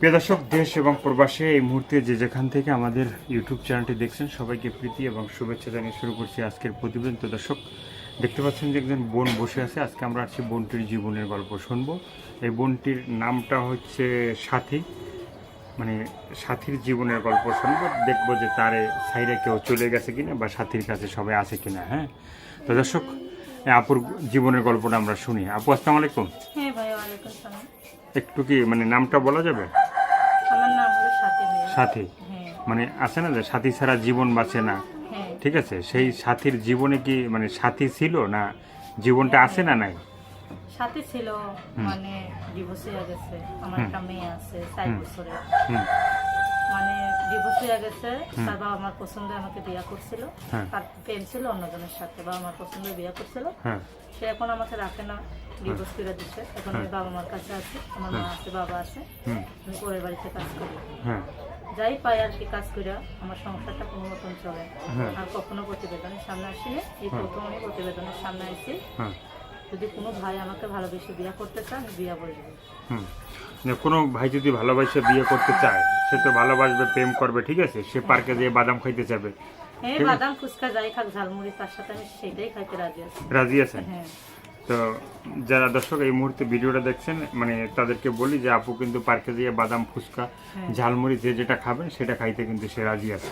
প্রিয় দর্শক দেশ এবং প্রবাসে এই মুহূর্তে যে যেখান থেকে আমাদের ইউটিউব চ্যানেলটি দেখছেন সবাইকে প্রীতি এবং শুভেচ্ছা জানিয়ে শুরু করছি আজকের প্রতিবেদন। তো দর্শক দেখতে পাচ্ছেন যে একজন বোন বসে আছে। আজকে আমরা আছি বোনটির জীবনের গল্প শুনব। এই বোনটির নামটা হচ্ছে সাথী। মানে সাথীর জীবনের গল্প শুনব। দেখব যে তারে সাইডে কেউ চলে গেছে কিনা বা সাথীর কাছে সবাই আছে কিনা হ্যাঁ? তো দর্শক আপুর জীবনের গল্পটা আমরা শুনি। আপু আসসালামু আলাইকুম। হ্যাঁ একটু কি মানে নামটা বলা যাবে? সাথী। হ্যাঁ। মানে আছে না যে সাথী ছাড়া জীবন বাঁচে না? হ্যাঁ। ঠিক আছে? সেই সাথীর জীবনে কি মানে সাথী ছিল না জীবনটা আছে না নাই? সাথী ছিল মানে ডিভোর্স হয়ে গেছে। আমার একটা মেয়ে আছে চার বছরে মানে ডিভোর্স হয়ে গেছে তার বাবা আমার পছন্দে আমাকে বিয়ে করছিল। হ্যাঁ। তার প্রেম ছিল অন্যজনের সাথে বাবা আমার পছন্দে বিয়ে করছিল। হ্যাঁ। সে এখন আমাকে রাখে না ডিভোর্স করে দিচ্ছে এখন আমি বাবা মার কাছে আছি আমার মা আছে বাবা আছে। আমি পরের বাড়িতে কাজ করি। হ্যাঁ। যাই পাই আর কি কাজ করে আমার সংসারটা কোনো মতন চলে। হ্যাঁ। আর কখনো প্রতিবেদনের সামনে আসিনি এই প্রথম আমি প্রতিবেদনের সামনে আসছি হ্যাঁ। যদি কোনো ভাই আমাকে ভালোবেসে বিয়ে করতে চায় আমি বিয়ে যে কোনো ভাই যদি ভালোবাসে বিয়ে করতে চায় সে তো ভালোবাসবে প্রেম করবে ঠিক আছে? সে পার্কে যেয়ে বাদাম খাইতে যাবে। হ্যাঁ বাদাম ফুচকা যাই খাক ঝালমুড়ি তার সাথে আমি সেটাই খাইতে রাজি আছি। রাজি আছেন? হ্যাঁ। তো যারা দর্শক এই মুহূর্তে ভিডিওটা দেখছেন মানে তাদেরকে বলি যে আপু কিন্তু পার্কে যেয়ে বাদাম ফুচকা হ্যাঁ। ঝালমুড়ি যে যেটা খাবেন সেটা খাইতে কিন্তু সে রাজি আছে।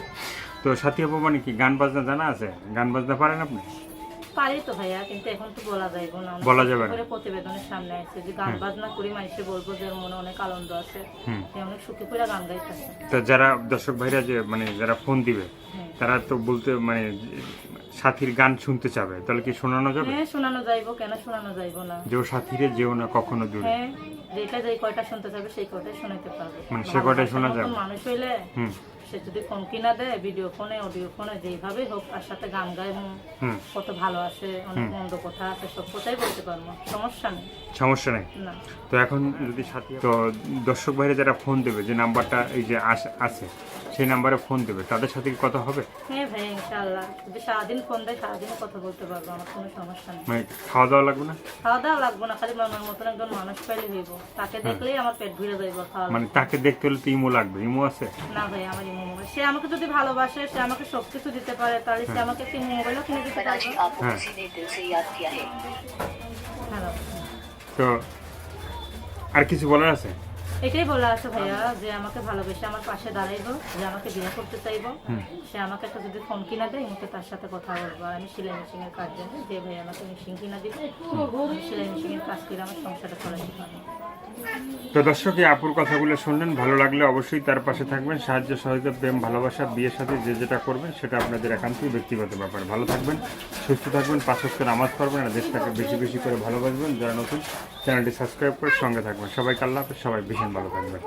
তো সাথী আপু মানে কি গান বাজনা জানা আছে? গান বাজনা পারেন আপনি? পারি তো ভাইয়া কিন্তু এখন তো বলা যাইবো না। বলা যাবে না। প্রতিবেদনের সামনে আসছে যে গান বাজনা করি মানুষে বলব যে মনে অনেক আনন্দ আছে। হুম। অনেক সুখী করে গান গাইতেছে। তো যারা দর্শক ভাইরা যে মানে যারা ফোন দিবে হ্যাঁ। তারা তো বলতে মানে সাথীর গান শুনতে চাবে। তাহলে কি শোনানো যাবে? হ্যাঁ শোনানো যাইবো। কেন শোনানো যাইবো না? যে ও সাথীরে যেও না কখনো দূরে। হ্যাঁ যেটা যেই কয়টা শুনতে চাবে সেই কয়টাই শোনাতে পারবে। মানে সে কয়টাই শোনা যাবে। মানুষ হইলে হুম। সে যদি ফোন কিনা দেয় ভিডিও ফোনে অডিও ফোনে যেইভাবেই হোক তার সাথে গান গায় হুম, কত ভালো আছে অনেক মন্দ কথা আছে সব কথাই বলতে পারব। সমস্যা নেই। সমস্যা নেই? তো এখন যদি সাথী তো দর্শক ভাইরা যারা ফোন দেবে যে নাম্বারটা এই যে আছে সেই নাম্বারে ফোন দেবে তাদের সাথে কি কথা হবে? হ্যাঁ ভাই ইনশাআল্লাহ। যদি সারাদিন ফোন দেয় সারাদিনও কথা বলতে পারব আমার কোনো সমস্যা নেই। মানে খাওয়া দাওয়া লাগবে না? খাওয়া দাওয়া লাগবো না খালি আমার মতন একজন মানুষ পাইলে হইব। তাকে দেখলেই আমার পেট ভরে যাইব খাওয়া মানে তাকে দেখতে হলে তো ইমো লাগবে। ইমো আছে? না ভাই আমার সে আমাকে যদি ভালোবাসে সে আমাকে সবকিছু দিতে পারে তাহলে সে হ্যাঁ। আমাকে একটি মোবাইলও কিনে দিতে পারে হ্যাঁ। তো আর কিছু বলার আছে? এটাই বলা আছে ভাইয়া যে আমাকে ভালোবেসে আমার পাশে দাঁড়াইবো যে আমাকে বিয়ে করতে চাইব। সে আমাকে একটা যদি ফোন কিনা দেয় আমাকে তার সাথে কথা বলব। আমি সেলাই মেশিন এর কাজ জানি যে ভাইয়া আমাকে মেশিন কিনা দিবে সেলাই মেশিন এর কাজ করে আমার সংসারটা করা যেতে পারে তো দর্শক, এই আপুর কথাগুলো শুনলেন, ভালো লাগলে অবশ্যই তার পাশে থাকবেন। সাহায্য সহযোগিতা প্রেম, ভালোবাসা, বিয়ের সাথে যে যেটা করবেন, সেটা আপনাদের একান্তই ব্যক্তিগত ব্যাপার। ভালো থাকবেন, সুস্থ থাকবেন পাশস্থ নামাজ পড়বেন আর দেশটাকে বেশি বেশি করে ভালোবাসবেন। যারা নতুন, চ্যানেলটি সাবস্ক্রাইব করে সঙ্গে থাকবেন। সবাই আল্লাহ সবাই ভীষণ ভালো থাকবেন।